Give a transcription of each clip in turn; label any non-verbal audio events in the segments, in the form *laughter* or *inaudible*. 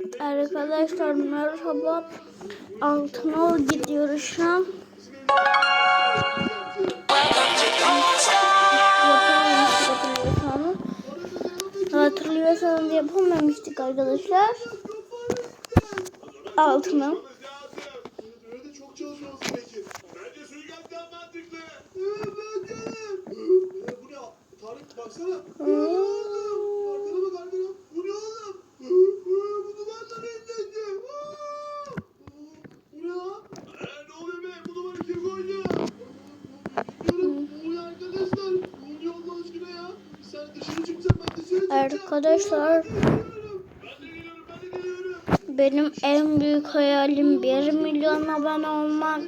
Arkadaşlar merhaba. Altınol gidiyoruz şu an. Hatırlıyorsanız. Yapamamıştık arkadaşlar. Mantıklı. Bence. Bu ne? Tarık baksana. Arkana bak arkana. Bu ne oğlum? Bu duvarla benzetti. Bu ne lan? Ne oluyor be? Bu duvarı kim koydu? Bilmiyorum. Ne oluyor arkadaşlar? Ne oluyor Allah aşkına ya? Sen dışarı çıkacağım ben dışarı çıkacağım. Arkadaşlar Ben de geliyorum. Ben de geliyorum. Ben de geliyorum. benim en büyük hayalim 1 milyon abone olmak.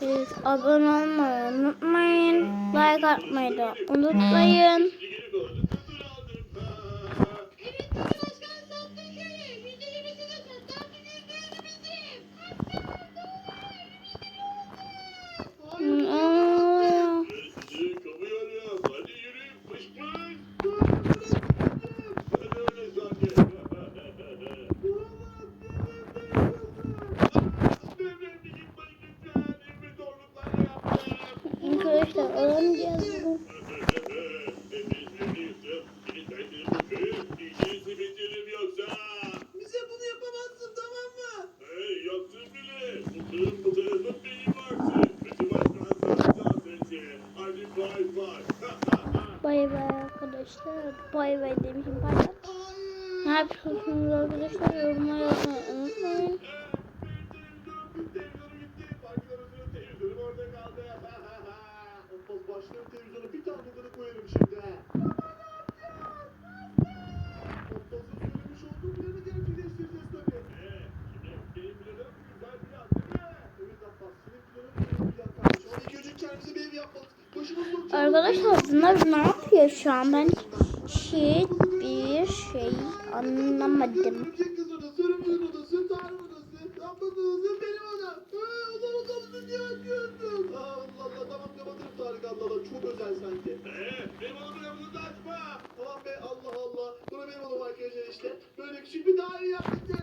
Siz abone olmayı unutmayın. Like atmayı da unutmayın. Başka bir televizyona bir tane kadar koyarım şimdi. Söylemiş olduğum gerçekleştireceğiz tabii. Güzel değil mi? Evet Abbas, kardeşim. Bir ev. Başımız yok. Arkadaşlar bunlar ne yapıyor şu an? Ben hiçbir şey anlamadım. Örümcek kız odası, örümcek odası, tanrı odası, Abbas odası, benim Kapatırım Tarık Allah Allah çok özel sanki. Eee benim odamın kapısını da açma. Tamam be Allah Allah. Bura benim odam arkadaşlar işte. Böyle küçük bir daire yaptık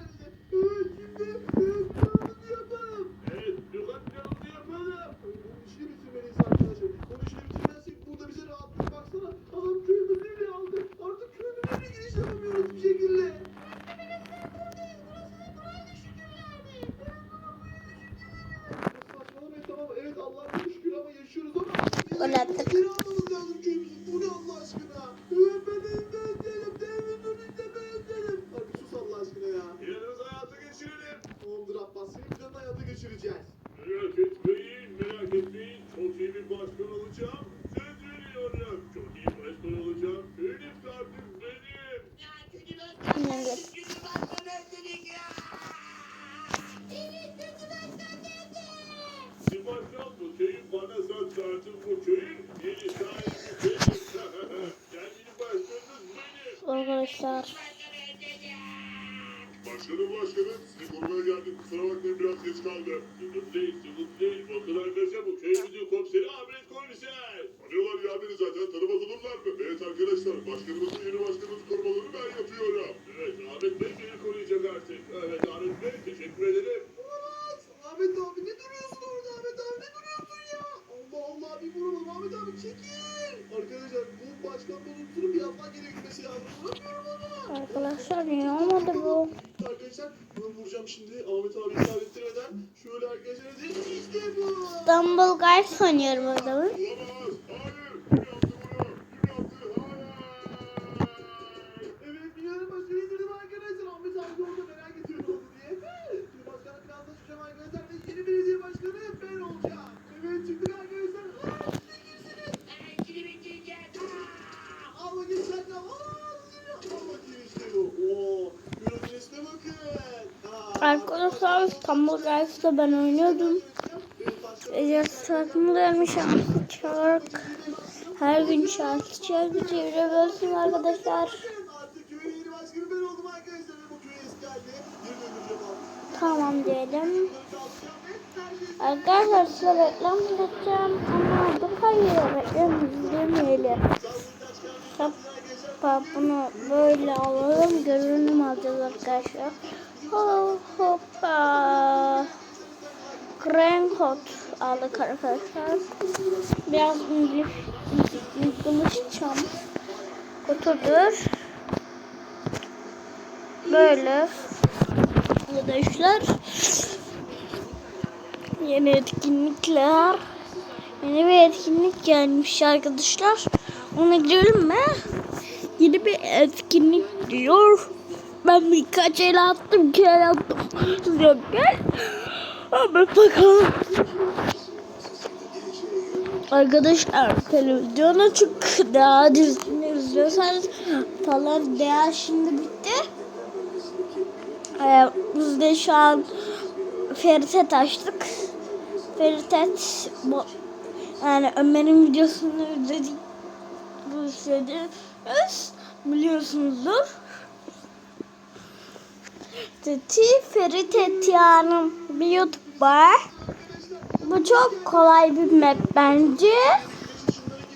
beni zaten tanımaz olurlar mı? Evet arkadaşlar başkanımızın yeni başkanımızın korumalarını ben yapıyorum. Evet Ahmet Bey beni koruyacak artık. Evet Ahmet Bey teşekkür ederim. Olamaz. Ahmet abi ne duruyorsun orada Ahmet abi ne duruyorsun ya? Allah Allah bir vuralım Ahmet abi çekil. Arkadaşlar bu başkan buluntusunu birazdan geri gitmesi lazım. Arkadaşlar niye olmadı bu? Arkadaşlar bunu vuracağım şimdi Ahmet abi ithal ettirmeden. Şöyle arkadaşlar işte bu. İstanbul Guys oynuyorum Arkadaşlar İstanbul Guys'ta ben oynuyordum. Ece şarkımı vermiş şarkı. Her gün şarkı şarkı çevirebilirsiniz arkadaşlar. Bu. Tamam diyelim. Arkadaşlar size reklam izleteceğim ama dur hayır reklam izlemeyelim. Bak bunu böyle alalım görünüm alacağız arkadaşlar. Hop hoppa. Raincoat aldık arkadaşlar. Biraz konuşacağım. Oturdur. Böyle. Arkadaşlar. Yeni etkinlikler. Yeni bir etkinlik gelmiş arkadaşlar. Ona girelim mi? Yeni bir etkinlik diyor. Ben birkaç el attım, iki el attım. Yok gel. Ama bakalım. Arkadaşlar televizyona çık daha dizini izliyorsanız falan değer şimdi bitti. Ee, biz de şu an Feritet açtık. Feritet bu yani Ömer'in videosunu izledik. Bu izlediniz biliyorsunuzdur. Teti Feritet yani bir YouTuber. Bu çok kolay bir map bence.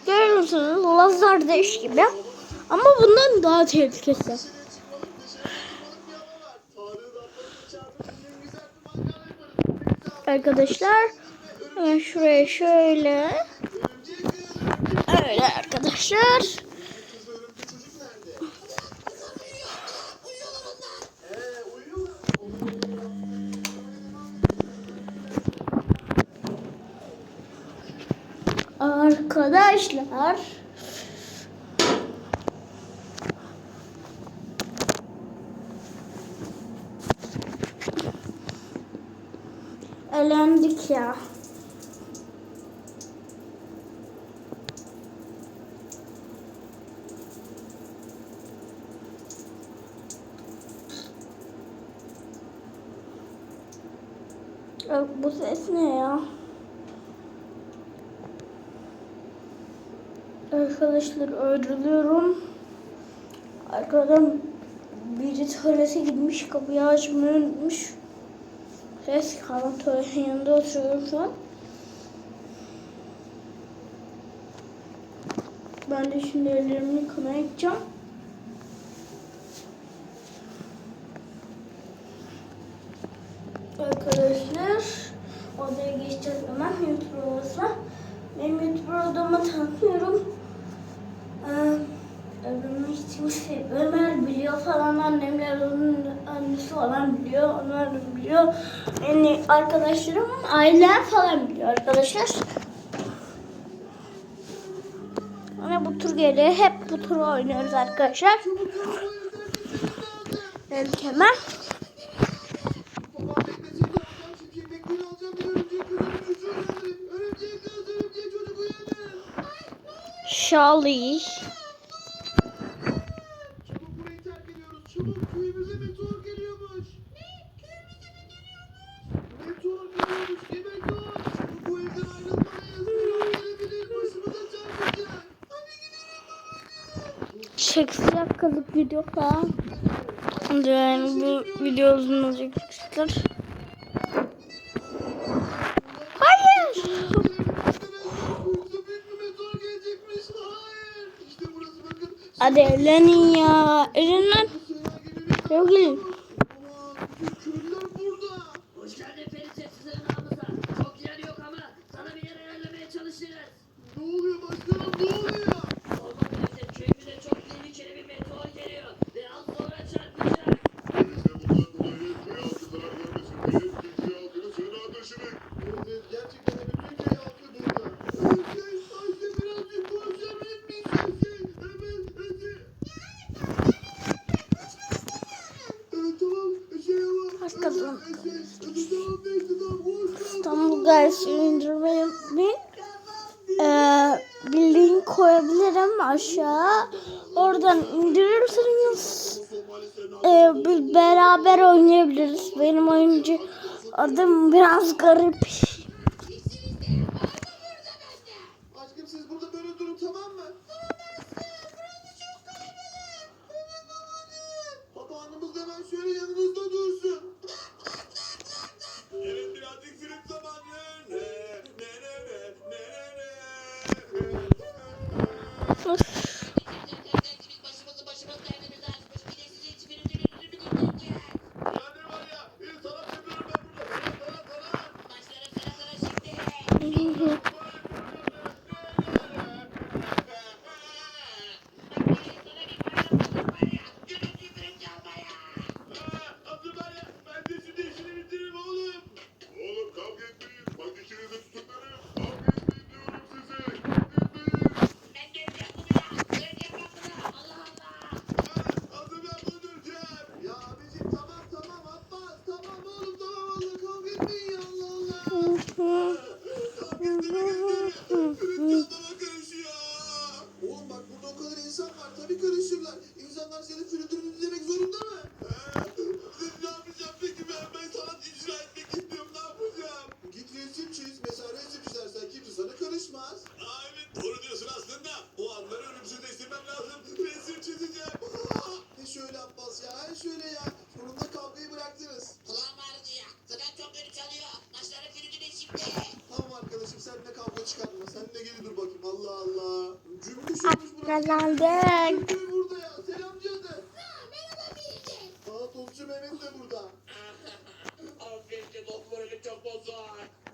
Görüyor musunuz? Lazer deş gibi. Ama bundan daha tehlikeli. Arkadaşlar şuraya şöyle öyle arkadaşlar. Arkadaşlar elendik ya. Yok, bu ses ne ya? Arkadaşlar ayrılıyorum. Arkadan biri tuvalete gitmiş kapıyı açmayı unutmuş. Ses kalan tuvaletin yanında oturuyorum şu an. Ben de şimdi ellerimi yıkamaya gideceğim. Arkadaşlar odaya geçeceğiz hemen YouTube odasına. Benim YouTube odamı tanıtıyorum. Ee, Ömer'in hiç kimse Ömer biliyor falan annemler onun annesi falan biliyor. Onlar da biliyor. Yani arkadaşlarım ailem falan biliyor arkadaşlar. Hani bu tur geliyor. Hep bu turu oynuyoruz arkadaşlar. Evet hemen. Babacığım. Şeksiz dakikalık video falan. Yani bu video uzun olacak Hadi evlenin ya. Evlenin. Yok gelin. Aman bütün köylüler burada. Hoş geldin Ferit sessizlerin namıza. Çok yer yok ama sana bir yer ayarlamaya çalışırız. Ne oluyor başkanım ne oluyor? Orman bizim köyümüze çok tehlikeli bir meteor geliyor ve az sonra çarpacak. Evet, gerçekten de bütün köy halkı burada. Şey, Ayşe birazcık konuşabilir miyiz Ayşe? Evet, Ayşe. Evet, tamam. Şey ama... Hakikaten. Ayşe, tamam, neyse, tamam, hoş geldin. İstanbul Guys'ı indirmeyi unutmayın. Ee, bir link koyabilirim aşağı. Oradan indirirseniz e, biz beraber oynayabiliriz. Benim oyuncu adım biraz garip. Aşkım siz burada böyle durun tamam mı? Papağanımız hemen şöyle yanınızda dursun. Gelin Aa tostçu Mehmet de burada. Aferin not moralim çok bozuk.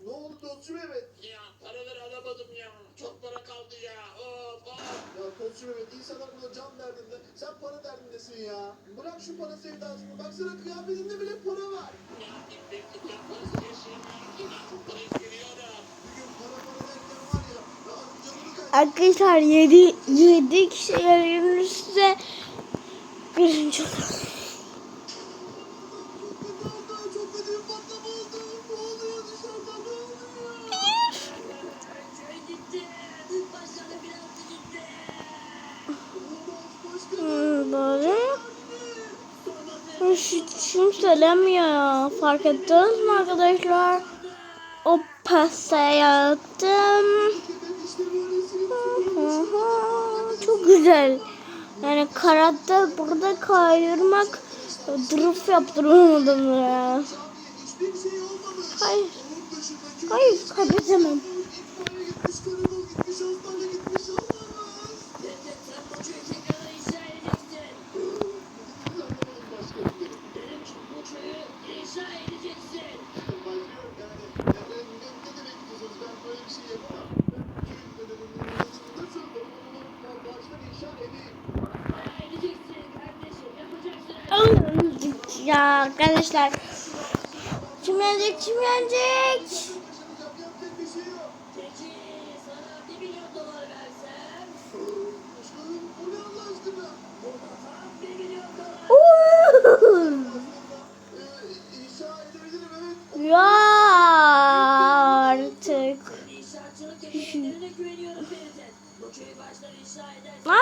Ne oldu tostçu Mehmet? Ya paraları alamadım ya. Çok para kaldı ya. Of of. Ya tostçu Mehmet insanlar burada can derdinde. Sen para derdindesin ya. Bırak şu para sevdasını. Baksana kıyafetinde bile para var. Ya benim dükkan parası yaşayamıyorum çok para istiyorum. Bir gün para para derken var ya. Ya canını kaç. Arkadaşlar 7 7 kişi yarınırsa birinci olur. Şunu söylemiyor ya. Fark ettiniz mi arkadaşlar? O pastayı attım. güzel. Yani karatta burada kayırmak durup yaptırmadım ya. Hayır. Hayır kaybedemem. Ya arkadaşlar. Kim yenecek kim? Başaracağım, yapacak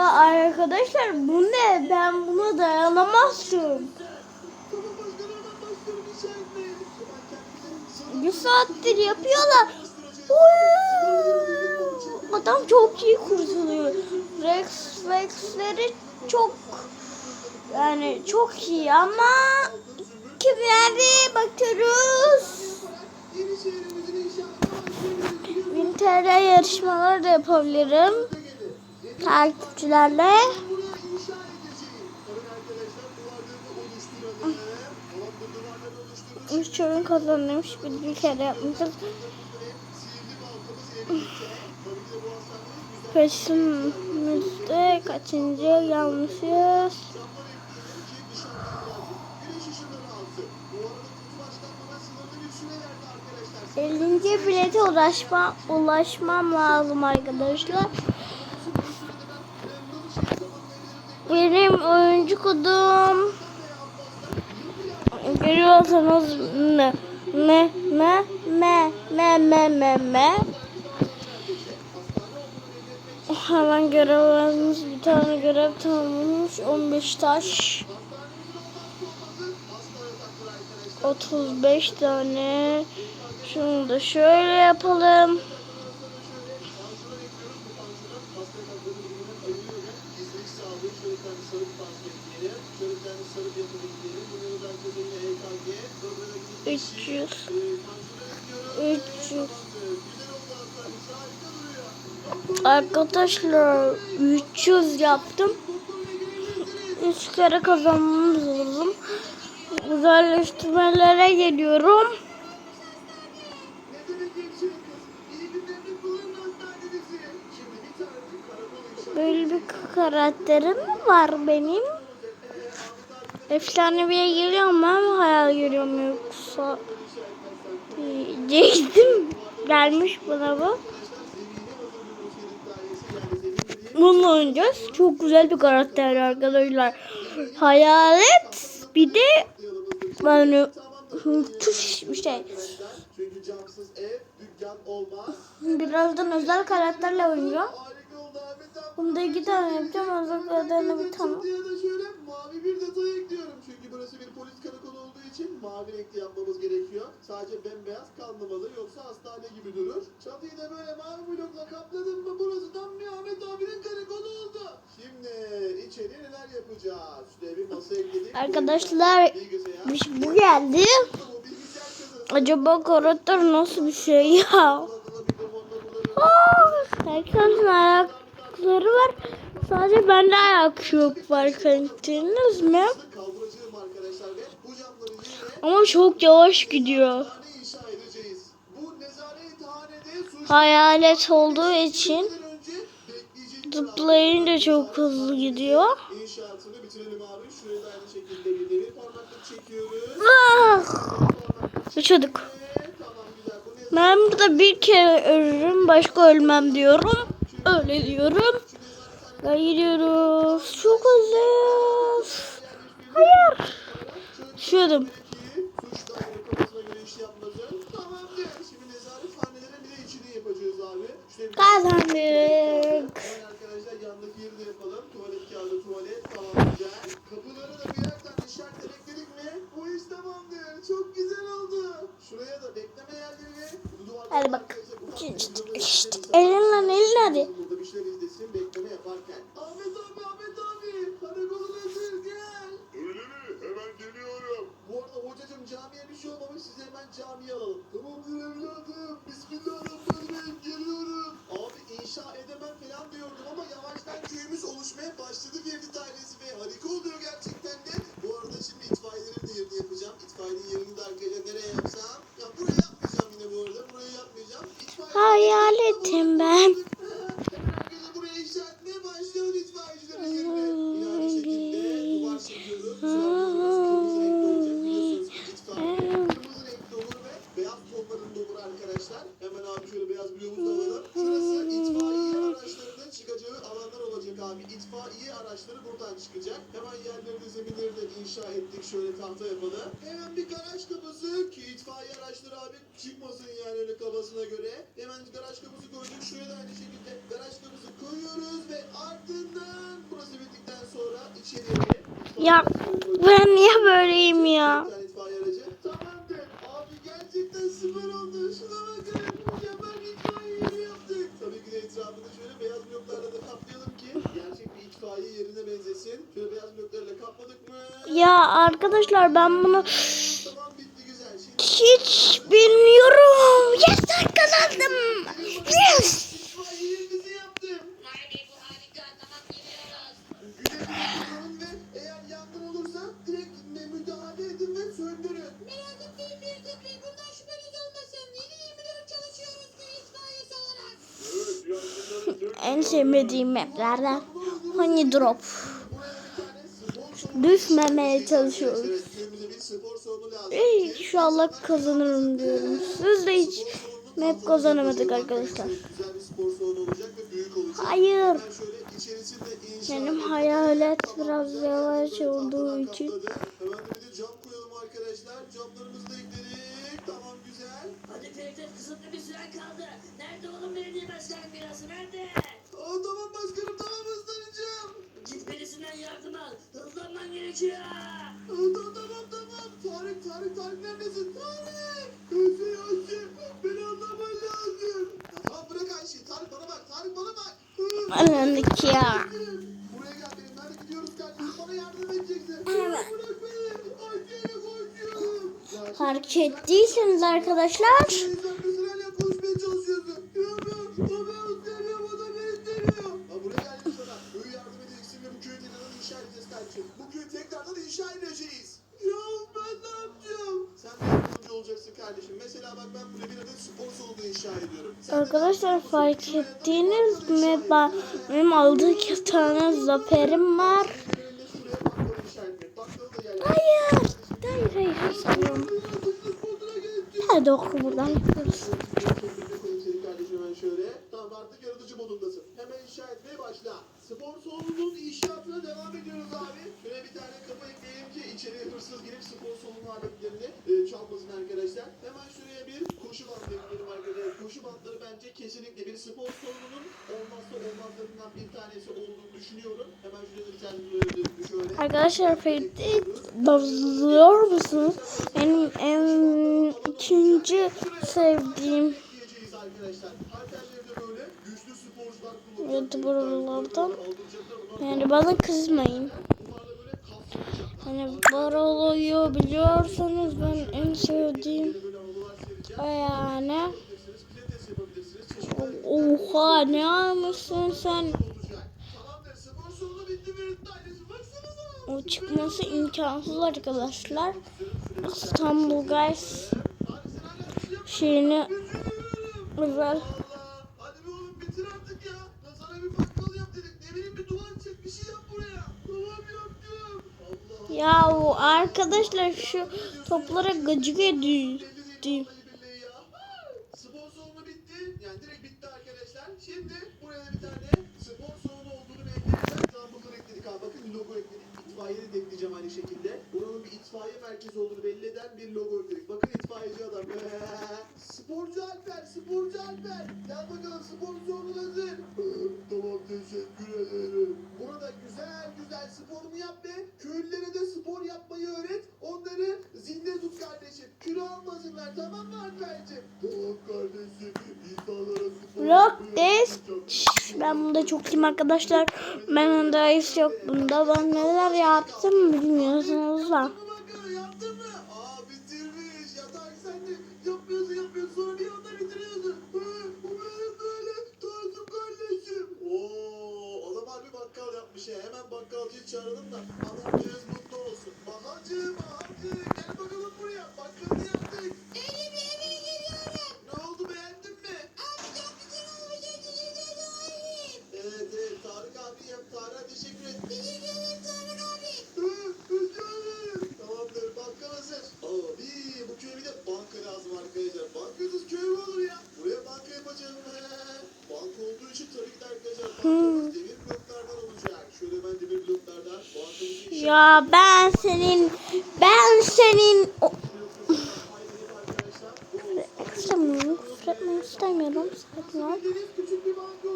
Ya arkadaşlar bu ne? Ben buna dayanamazsın. Bir saattir yapıyorlar. Adam çok iyi kurtuluyor. Rex Rex'leri çok yani çok iyi ama kimlere bakıyoruz? Winter'e yarışmalar da yapabilirim takipçilerle. Üç oyun kazanılmış bir, bir kere yapmışız. Peşimizde kaçıncı yanlışız? Elince bilete ulaşma, ulaşmam lazım arkadaşlar. Benim oyuncu kodum görüyorsanız ne ne ne ne ne ne ne ne. Hemen görev almış bir tane görev tamamlamış 15 taş. 35 tane. Şunu da şöyle yapalım uçuyorsun. Uçuyorsun. Arkadaşlar 300 yaptım. 3 kere kazanmamız lazım. Güzelleştirmelere geliyorum. Böyle bir karakterim var benim? Efsaneviye geliyor mu? Hayal görüyorum yoksa diyecektim. Gelmiş bana bu. Bununla oynayacağız. Çok güzel bir karakter arkadaşlar. Hayalet bir de yani müthiş bir şey. Birazdan özel karakterle oynayacağım. Bunda iki tane yapacağım. Özel karakterle bir şöyle mavi bir detay ekliyorum. Çünkü burası bir polis karakolu için mavi renkli yapmamız gerekiyor. Sadece bembeyaz kalmamalı yoksa hastane gibi durur. Çatıyı da böyle mavi blokla kapladın mı burası tam bir Ahmet abinin karakolu oldu. Şimdi içeri neler yapacağız? Şuraya bir masa ekledik. Arkadaşlar, bu geldi. Acaba karakter nasıl bir şey ya? Herkesin ayakları var. Sadece bende ayak yok fark ettiniz mi? Kaldıracağım arkadaşlar ve bu camları yine Ama çok yavaş gidiyor. Hayalet olduğu için zıplayınca çok hızlı gidiyor. Ah! Uçuyorduk. Ben burada bir kere ölürüm başka ölmem diyorum. Öyle diyorum. Gidiyoruz. Çok hızlıyız. Hayır. Düşüyordum. Yapmasın. Tamamdır. Şimdi nezarethanelerin bir de içini yapacağız abi. Kazandık. Arkadaşlar yandaki yeri de yapalım. Tuvalet kağıdı, tuvalet tamam güzel. Kapıları da birer tane işaret ekledik mi? Bu iş tamamdır. Çok güzel oldu. Şuraya da bekleme yerleri. Bu duvarda Hadi bak. arkadaşlar ufak Şşt, bir videoda şşt, izleriz. elin lan, elin hadi. Burada bir şeyler izlesin bekleme yaparken. Ahmet abi Ahmet abi. Karakolun hazır gel. Öyle mi? Hemen geliyorum. Bu arada hocacığım camiye bir şey olmamış sizi hemen camiye alalım. Tamamdır evladım. Bismillahirrahmanirrahim geliyorum. Abi inşa edemem falan diyordum ama yavaştan köyümüz oluşmaya başladı Ferdi ailesi ve harika oluyor gerçekten de. Bu arada şimdi itfaiyelerin de yerini yapacağım. İtfaiyenin yerini de arkadaşlar nereye yapsam? Ya buraya yapmayacağım yine bu arada. Buraya yapmayacağım. İtfaiye... Hayaletim ben. *laughs* Başlıyor itfaiyecilerin yerine. Aynı şekilde duvar çekiyoruz. Kırmızı renkli olacak biliyorsunuz ki itfaiye. Kırmızı renkli olur ve beyaz tonlarında olur arkadaşlar. Hemen abi şöyle beyaz bloğumuzu da alalım. Şurası itfaiye araçlarının çıkacağı alanlar olacak abi. İtfaiye araçları buradan çıkacak. Hemen yerleri de zeminleri de inşa ettik. Şöyle tahta yapalım. Hemen bir garaj kapısı ki itfaiye araçları abi çıkmasın yani öyle kafasına göre. Hemen garaj kapısı koyduk. Şuraya da aynı şekilde garaj kapısı koyuyoruz ve ardından burası bittikten sonra içeriye Ya ben niye böyleyim ya? Süper oldu. Şuna bakın. Mükemmel bir itfaiye yeri yaptık. Tabii ki de etrafını şöyle beyaz bloklarla da kaplayalım ki gerçek bir itfaiye yerine benzesin. Şöyle beyaz bloklarla kapladık mı? Ya arkadaşlar ben bunu Tamam bitti güzel. Şimdi hiç bilmiyorum. Yes kazandım. Yes. eğer yangın olursa direkt müdahale edin ve söndürün. Merak etmeyin Mircik Bey En sevmediğim maplerden Honey Drop. Düşmemeye çalışıyoruz. İnşallah kazanırım diyorum. Siz de hiç map kazanamadık arkadaşlar. Hayır. Benim hayalet biraz yavaş olduğu için. Hadi Ferit kısıtlı bir süren kaldı. Nerede oğlum belediye başkan binası nerede? Aa, tamam başkanım tamam hızlanacağım. Git birisinden yardım al. Hızlanman gerekiyor. Aa, tamam tamam tamam. Tarık Tarık Tarık neredesin? Tarık. Ayşe Ayşe. Beni anlaman lazım. Tamam bırak Ayşe. Tarık bana bak. Tarık bana bak. Anladık ya. Buraya gel benim. Nerede gidiyoruz kardeşim? Bana yardım edeceksin. Bırak beni. Ayşe'yle konuşuyorum. Ya, Fark ettiyseniz arkadaşlar fark ettiniz mi? benim aldığı iki tane zaferim var. Hayır. Hayır hayır sanıyorum. Hadi oku buradan hemen inşa başla. Spor salonunun inşaatına devam ediyoruz abi. Şuraya bir tane kapı ekleyelim ki içeriye hırsız girip spor salonu aletlerini e, çalmasın arkadaşlar. Hemen şuraya bir koşu bandı ekleyelim arkadaşlar. Koşu bandları bence kesinlikle bir spor salonunun olmazsa olmazlarından bir tanesi olduğunu düşünüyorum. Hemen tane şöyle Arkadaşlar Ferit'i bozuluyor musunuz? Benim en ikinci sevdiğim. YouTuber'lardan. Yani bana kızmayın. Hani Barolo'yu biliyorsanız ben en sevdiğim yani. Oha ne almışsın sen? O çıkması imkansız arkadaşlar. İstanbul Guys şeyini özel ya. Ya sana bir bakkal yap tane spor salonu olduğunu belirten tablolar ekledik abi. Bakın logo ekledik. İtfaiyeyi de ekleyeceğim aynı şekilde. Buranın bir itfaiye merkezi olduğunu belli eden bir logo ekledik. Bakın itfaiyeci adam. *laughs* sporcu Alper, sporcu Alper. Gel bakalım spor salonu hazır. tamam teşekkür ederim. Burada güzel güzel sporunu yap ve köylülere de spor yapmayı öğret. Onları zinde tut kardeşim. Kilo almasınlar tamam mı Alper'ciğim? Tamam kardeşim. İnsanlara spor Rock this. Ben bunda çok iyiyim arkadaşlar. Ben daha hiç yok bunda. Ben neler yaptım bilmiyorsunuz da. Mı yapmış ya. Hemen bakkalcıyı çağıralım da adamcağız mutlu olsun. Bahacı bahacı gel bakalım buraya. Bakkalını yaptık. Elim eve geliyorum. Lazım arkadaşlar. Bankasız köy mü olur ya? Buraya banka yapacağım. Banka olduğu için tabii ki de arkadaşlar bankamız demir bloklardan olacak. Şöyle ben demir bloklardan bankamızı Ya ben senin ben senin istemiyorum. Küfür etmek istemiyorum. Sakin ol. Deniz küçük bir banka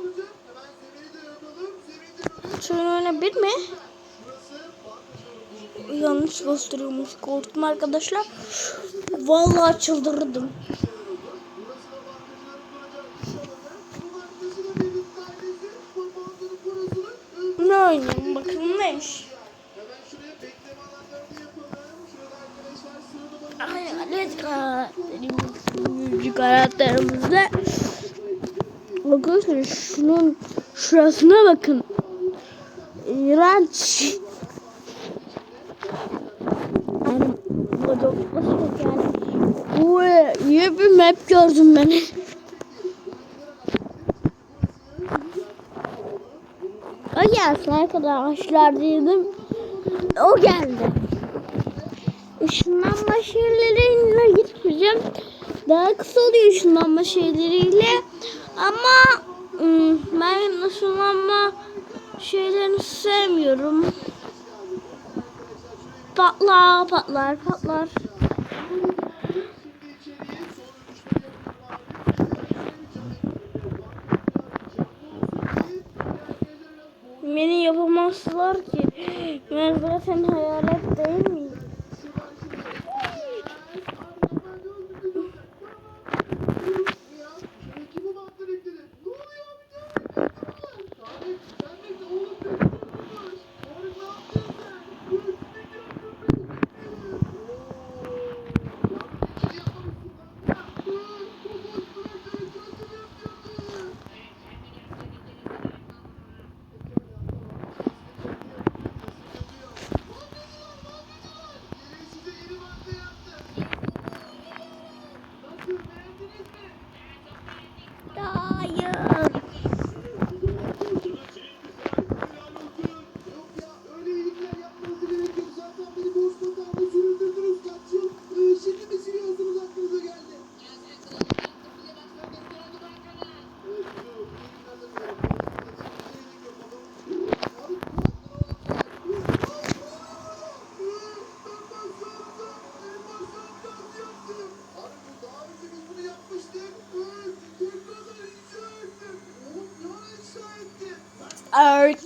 Yanlış gösteriyormuş. Korktum arkadaşlar. Vallahi çıldırdım. Ne oynayayım bakın neymiş. Hayalet karakterimiz, karakterimizde Arkadaşlar şunun şurasına bakın. İğrenç. Yani bacaklaşmak yani. Uy, niye bir map gördüm ben? O gelsin arkadaşlar dedim. O geldi. Işınlanma şeyleriyle gitmeyeceğim. Daha kısa oluyor ışınlanma şeyleriyle. Ama ım, ben ışınlanma şeylerini sevmiyorum. Patlar patlar patlar. Beni yapamazlar ki. Ben zaten hayalet değil miyim?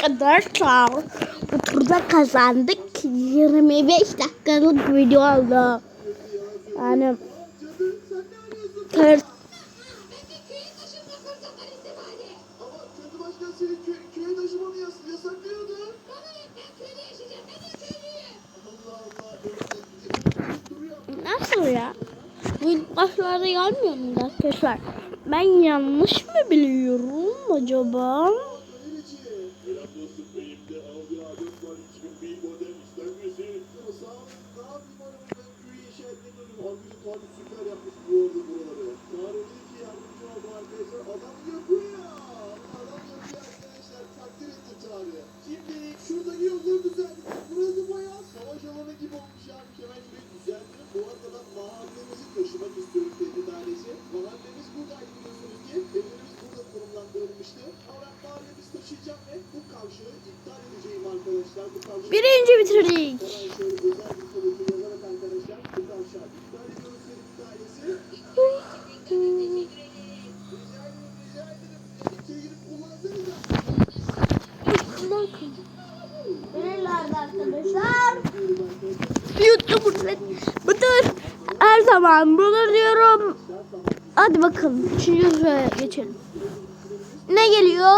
arkadaşlar bu turda kazandık. 25 dakikalık video oldu. Yani 40 Nasıl ya? Bu başlarda gelmiyor mu arkadaşlar? Ben yanlış mı biliyorum acaba? arkadaşlar. YouTuber budur. Her zaman bunu diyorum. Hadi bakalım. Üçüncü sıraya geçelim. Ne geliyor?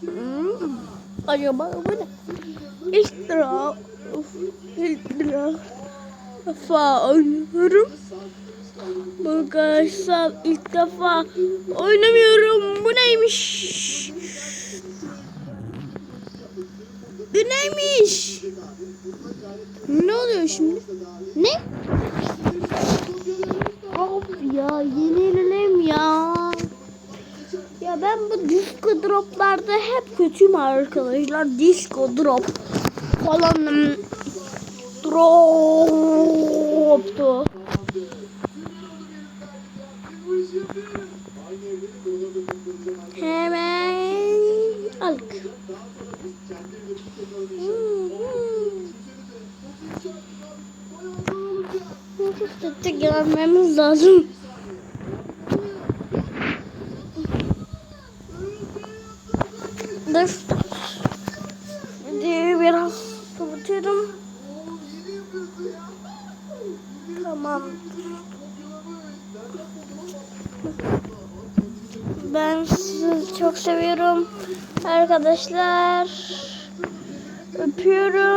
Hmm. Acaba bu ne? ilk defa ilk defa oynuyorum. Bulgaristan ilk defa oynamıyorum. Bu neymiş? Bu neymiş? Ne oluyor şimdi? Ne? Abi ya yenilelim ya. Ya ben bu disco droplarda hep kötüyüm arkadaşlar. Disco drop falan droptu. Hemen aldık. Çok kötü gelmemiz lazım. arkadaşlar. Öpüyorum.